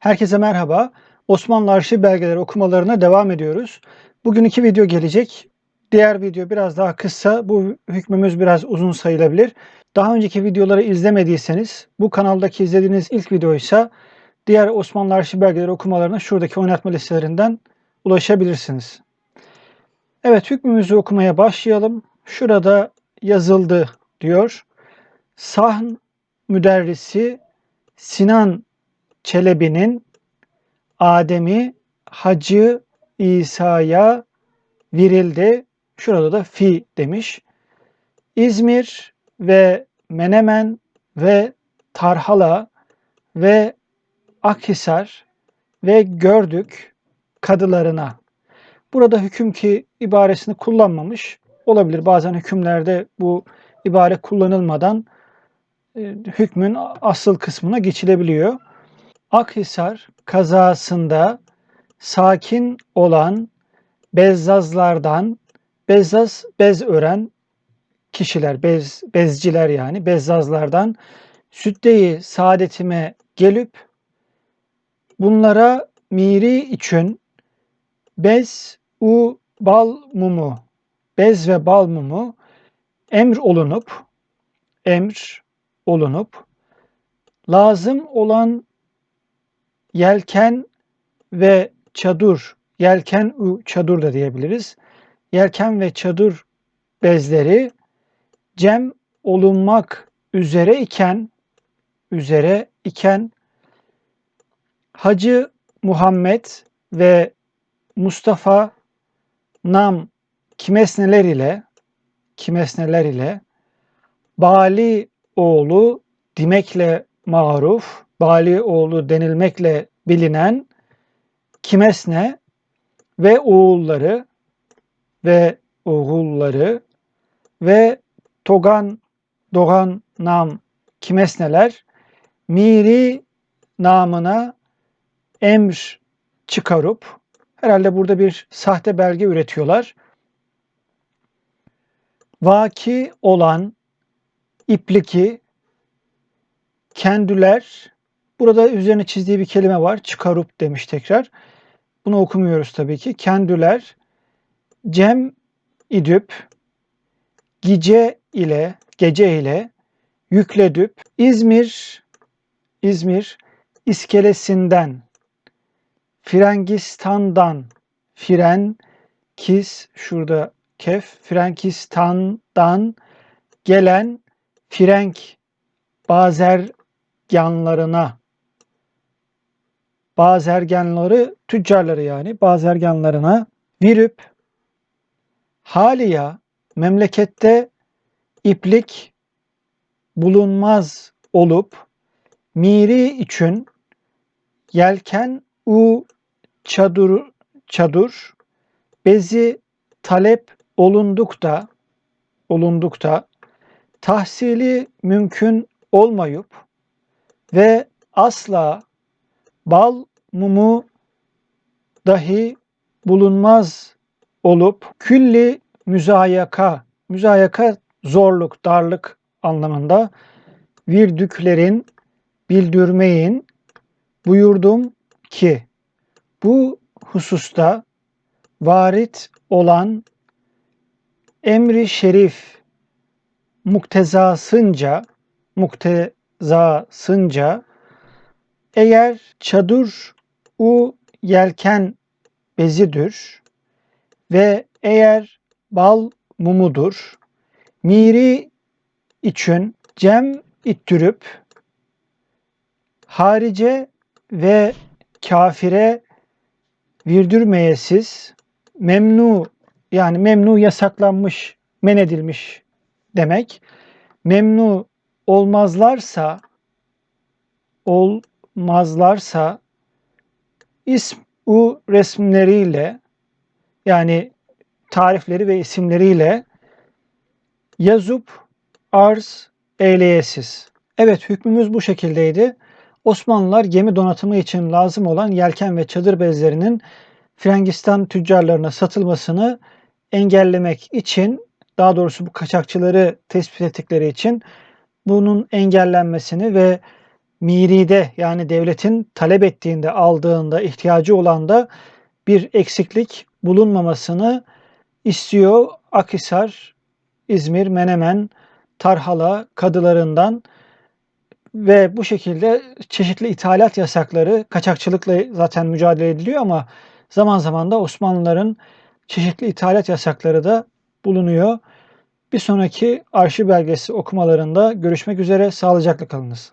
Herkese merhaba. Osmanlı arşiv belgeleri okumalarına devam ediyoruz. Bugün iki video gelecek. Diğer video biraz daha kısa. Bu hükmümüz biraz uzun sayılabilir. Daha önceki videoları izlemediyseniz bu kanaldaki izlediğiniz ilk videoysa diğer Osmanlı arşiv belgeleri okumalarına şuradaki oynatma listelerinden ulaşabilirsiniz. Evet hükmümüzü okumaya başlayalım. Şurada yazıldı diyor. Sahn müderrisi Sinan Çelebi'nin Adem'i Hacı İsa'ya verildi. Şurada da fi demiş. İzmir ve Menemen ve Tarhala ve Akhisar ve Gördük kadılarına. Burada hüküm ki ibaresini kullanmamış. Olabilir bazen hükümlerde bu ibare kullanılmadan e, hükmün asıl kısmına geçilebiliyor. Akhisar kazasında sakin olan bezzazlardan, bezzaz bez ören kişiler, bez, bezciler yani bezzazlardan süddeyi saadetime gelip bunlara miri için bez u bal mumu, bez ve bal mumu emr olunup, emr olunup, lazım olan yelken ve çadır, yelken çadır da diyebiliriz. Yelken ve çadır bezleri cem olunmak üzere iken üzere iken Hacı Muhammed ve Mustafa nam kimesneler ile kimesneler ile Bali oğlu dimekle maruf Bali oğlu denilmekle bilinen Kimesne ve oğulları ve oğulları ve Togan Doğan nam Kimesneler Miri namına emr çıkarıp herhalde burada bir sahte belge üretiyorlar. Vaki olan ipliki kendiler Burada üzerine çizdiği bir kelime var. Çıkarup demiş tekrar. Bunu okumuyoruz tabii ki. Kendiler cem idüp gece ile gece ile yükledüp İzmir İzmir iskelesinden Frangistan'dan Fren Kis şurada kef Frankistan'dan gelen Frenk bazerganlarına bazerganları, tüccarları yani bazerganlarına virüp haliya memlekette iplik bulunmaz olup miri için yelken u çadır çadır bezi talep olundukta olundukta tahsili mümkün olmayıp ve asla bal mumu dahi bulunmaz olup külli müzayaka, müzayaka zorluk, darlık anlamında virdüklerin bildirmeyin buyurdum ki bu hususta varit olan emri şerif muktezasınca muktezasınca eğer çadır u yelken bezidir ve eğer bal mumudur, miri için cem ittürüp harice ve kafire virdirmeyesiz memnu yani memnu yasaklanmış, men edilmiş demek. Memnu olmazlarsa ol mazlarsa ism u resimleriyle yani tarifleri ve isimleriyle yazıp arz eyleyesiz. Evet hükmümüz bu şekildeydi. Osmanlılar gemi donatımı için lazım olan yelken ve çadır bezlerinin Frangistan tüccarlarına satılmasını engellemek için daha doğrusu bu kaçakçıları tespit ettikleri için bunun engellenmesini ve miride yani devletin talep ettiğinde, aldığında, ihtiyacı olan da bir eksiklik bulunmamasını istiyor. Akhisar, İzmir, Menemen, Tarhala kadılarından ve bu şekilde çeşitli ithalat yasakları, kaçakçılıkla zaten mücadele ediliyor ama zaman zaman da Osmanlıların çeşitli ithalat yasakları da bulunuyor. Bir sonraki arşiv belgesi okumalarında görüşmek üzere. Sağlıcakla kalınız.